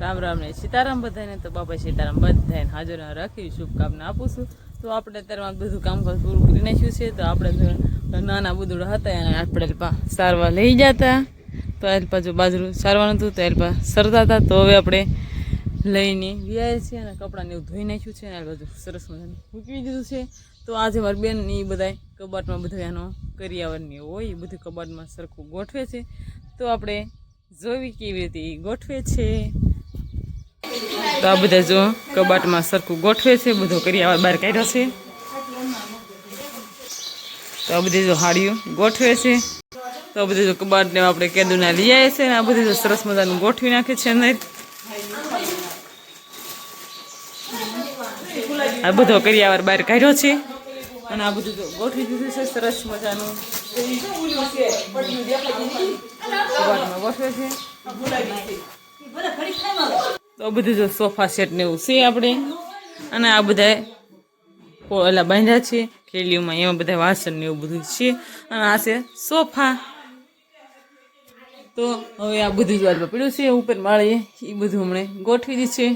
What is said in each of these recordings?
રામ રામ ને સીતારામ બધાને તો બાપા સીતારામ બધાને હાજર રાખી શુભકામના આપું છું. તો આપણે અત્યારમાં બધું કામકાજ પૂરું કરી નાખ્યું છે. તો આપણે નાના બુદુડા હતા અને આપણે અલ્પા સારવા લઈ જતા તો એલપા જો બાજરું સારવાનું હતું તો એલપા સરતા હતા. તો હવે આપણે લઈને વ્યાય છે અને કપડાને એવું ધોઈ નાખ્યું છે. અને બધું સરસ મજાનું મૂકી દીધું છે. તો આજે મારી બેન એ બધા કબાટમાં બધું એનો કરિયાવરની હોય, એ બધું કબાટમાં સરખું ગોઠવે છે. તો આપણે જોવી કેવી રીતે એ ગોઠવે છે. તો આ બધા જો કબાટમાં સરખું ગોઠવે છે, બધો કરી આવા બહાર કાઢ્યો છે. તો આ બધી જો હાડીઓ ગોઠવે છે. તો આ બધું જો કબાટને આપણે કેદુના લઈ આવે છે આ બધું જો સરસ મજાનું ગોઠવી નાખે છે અંદર. આ બધો કરી આવા બહાર કાઢ્યો છે. અને આ બધું ગોઠવી દીધું છે, સરસ મજાનું. ગોઠવે છે. તો આ બધું જો સોફા સેટ ને એવું છે આપણે. અને આ બધા ઓલા બાંધ્યા છે. ખેલીઓમાં એમાં બધા વાસણ ને એવું બધું છે. અને આ છે સોફા. તો હવે આ બધું જ વાતમાં પડ્યું છે. ઉપર માળીએ એ બધું હમણે ગોઠવી દીધું છે.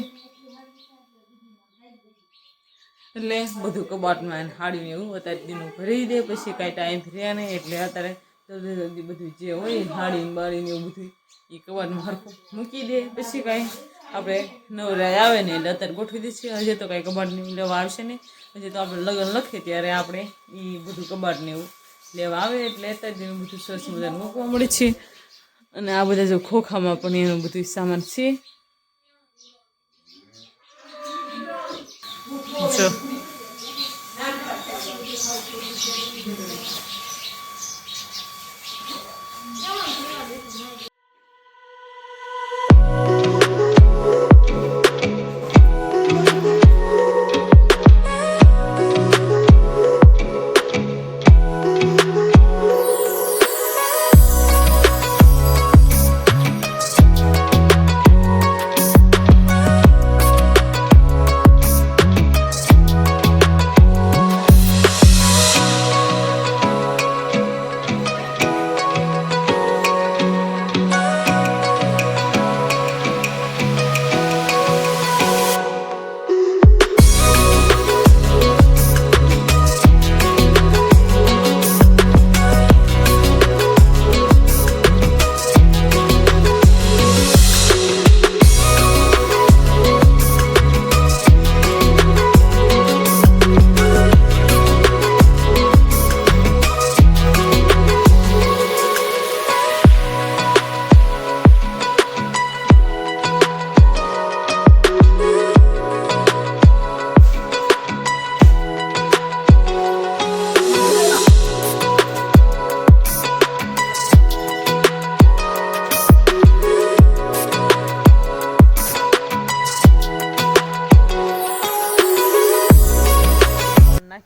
એટલે બધું કબાટમાં હાડીને એવું અત્યારે દીનું ભરી દે. પછી કાંઈ ટાઈમ રહ્યા નહીં એટલે અત્યારે જલ્દી જલ્દી બધું જે હોય હાડીને બાળીને એવું બધું એ કબાટમાં હરખું મૂકી દે. પછી કાંઈ આપણે નવરાય આવે ને એટલે અત્યારે ગોઠવી દઈશું. હજી તો કાંઈ કબાટની લેવા આવશે નહીં. હજી તો આપણે લગ્ન લખીએ ત્યારે આપણે એ બધું કબાટને એવું લેવા આવે એટલે અત્યારે એનું બધું સરસ મજાનું મૂકવા મળે છે. અને આ બધા જો ખોખામાં પણ એનું બધું સામાન છે. જો.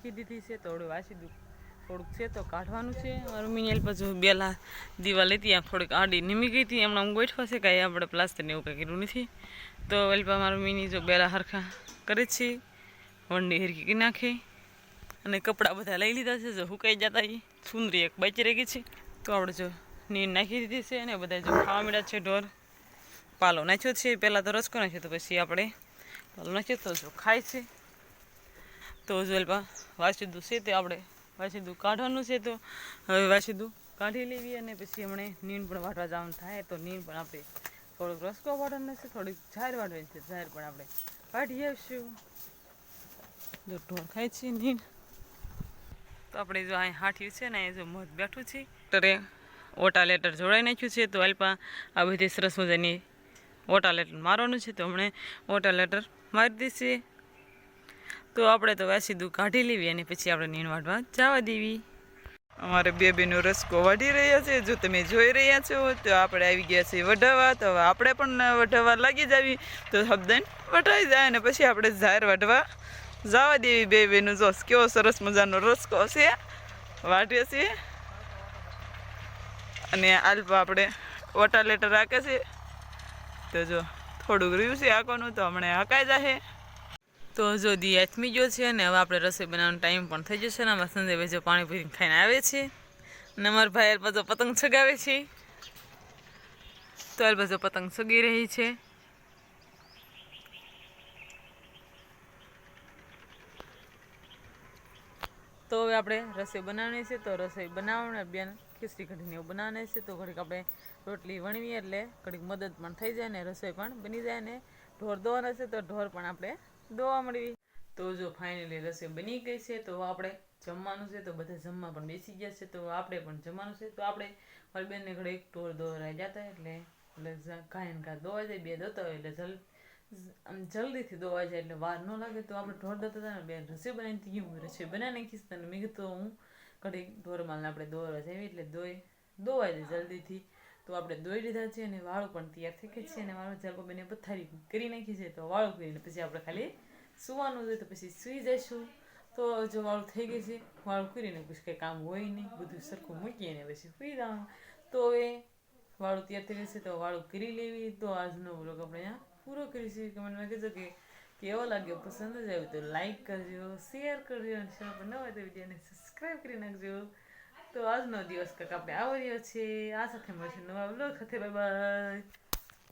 નાખી દીધી છે થોડું વાસી દઉં થોડુંક છે તો કાઢવાનું છે. મારું મિનિયલ પછી બેલા દીવાલ હતી આ થોડીક આડી નીમી ગઈ હતી એમણે હું ગોઠવા છે, કાંઈ આપણે પ્લાસ્ટરને એવું કાંઈ કર્યું નથી. તો વેલપા મારું મિની જો બેલા હરખા કરે છે વંડી હરકી નાખે. અને કપડાં બધા લઈ લીધા છે, જો હુકાઈ જતા એ સુંદરી એક બાચી રહી ગઈ છે. તો આપણે જો નીર નાખી દીધી છે, અને બધા જો ખાવા મળ્યા છે, ઢોર. પાલો નાખ્યો છે, પહેલાં તો રસકો નાખ્યો તો પછી આપણે પાલો નાખ્યો તો જો ખાય છે. તો જલપા વાસીદું છે તે આપણે, વાસીદું કાઢવાનું છે તો હવે વાસીદું કાઢી લેવી અને પછી હમણે નીંદ પણ વાટવા જવાનું થાય તો નીંદ પણ આપણે થોડુંક રસકો વાટવાનો છે, થોડીક ઝાર વાટવાની છે ઝાર પણ આપણે વાટી આવશું. જો ઢોર ખાય છે નીંદ તો આપણે જો અહીં હાઠ્યું છે ને અહીં જો મધ બેઠું છે. ટરે ઓટા લેટર જોડાઈ નાખ્યું છે તો અલ્પા આ બધી સરસ મજાની ઓટા લેટર મારવાનું છે તો હમણે ઓટા લેટર મારી દઈશે તો આપણે તો સીધું કાઢી લેવી અને પછી આપણે નીણ વાટવા જવા દેવી. અમારે બે બેનો રસકો વાઢી રહ્યા છે. જો તમે જોઈ રહ્યા છો, તો આપણે આવી ગયા છીએ વઢાવા. તો હવે આપણે પણ વઢાવા લાગી જાવી. તો શબ્દન વઢાઈ જાય અને પછી આપણે ઝાર વાઢવા જવા દેવી બે બેનું. જોશ કેવો સરસ મજાનો રસકો છે. વાઢીએ છીએ અને આલ્પા આપણે વોટર લેટર રાખે છે. તો જો થોડુંક રહ્યું છે આકોનું તો હમણાં હકાઈ જશે તો જો દી આથમી ગયો છે અને હવે આપણે રસોઈ બનાવવાનો ટાઈમ પણ થઈ જશે અને અમારા સંજયભાઈ જો પાણી ભરીને ખાઈને આવે છે અને અમારા ભાઈ અલબાજો પતંગ ચગાવે છે. તો અલબાજો પતંગ ચગી રહી છે. તો હવે આપણે રસોઈ બનાવવાની છે, તો રસોઈ બનાવવાની, બેન ખીસડી કઢીને એવું બનાવવાની છે, તો ઘડીક આપણે રોટલી વણવી એટલે ઘડીક મદદ પણ થઈ જાય ને રસોઈ પણ બની જાય ને ઢોર ધોવાના છે, તો ઢોર પણ આપણે દોવા મળવી. તો જો ફાઇનલી રસોઈ બની ગઈ છે, તો આપણે જમવાનું છે, તો બધા જમવા પણ બેસી ગયા છે, તો આપણે પણ જમવાનું છે, તો આપણે મારી ઘરે એક ઢોર દોરાઈ જતા એટલે એટલે કાંઈ કાં દોવાઈ જાય, બે દોતા હોય એટલે જલ, આમ જલ્દીથી દોવાઈ જાય એટલે વાર ન લાગે, તો આપણે ઢોર દોતા હતા ને, બે રસોઈ બનાવી હતી હું રસોઈ બનાવી નાખીશ તને, મેં કીધું હું ઘડીક ઢોરમાલને આપણે દોરવા જઈએ એટલે દોઈ, દોવાઈ જાય જલ્દીથી. તો આપણે દોઈ લીધા છે અને વાળું પણ તૈયાર થઈ ગઈ છે અને વાળું જલકો બેને પથારી કરી નાખી છે. તો વાળું કરીને પછી આપણે ખાલી સુવાનું છે તો પછી સૂઈ જઈશું. તો જો વાળું થઈ ગયું છે, વાળું કરીને પછી કંઈ કામ હોય નહીં, બધું સરખું મૂકીએ ને પછી સૂઈ જવાનું. તો હવે વાળું તૈયાર થઈ ગયું છે તો વાળું કરી લેવી. તો આજનો બ્લોગ આપણે અહીંયા પૂરો કરીશું. કમેન્ટમાં કહેજો કે કેવો લાગ્યો? પસંદ જ આવ્યો તો લાઈક કરજો શેર કરજો. અને ચેનલ હોય તો વિડીયોને સબસ્ક્રાઈબ કરી નાખજો. તો આજનો દિવસ કાકા આવો રહ્યો છે. આ સાથે મળશે નવા બ્લોગ સાથે. Bye bye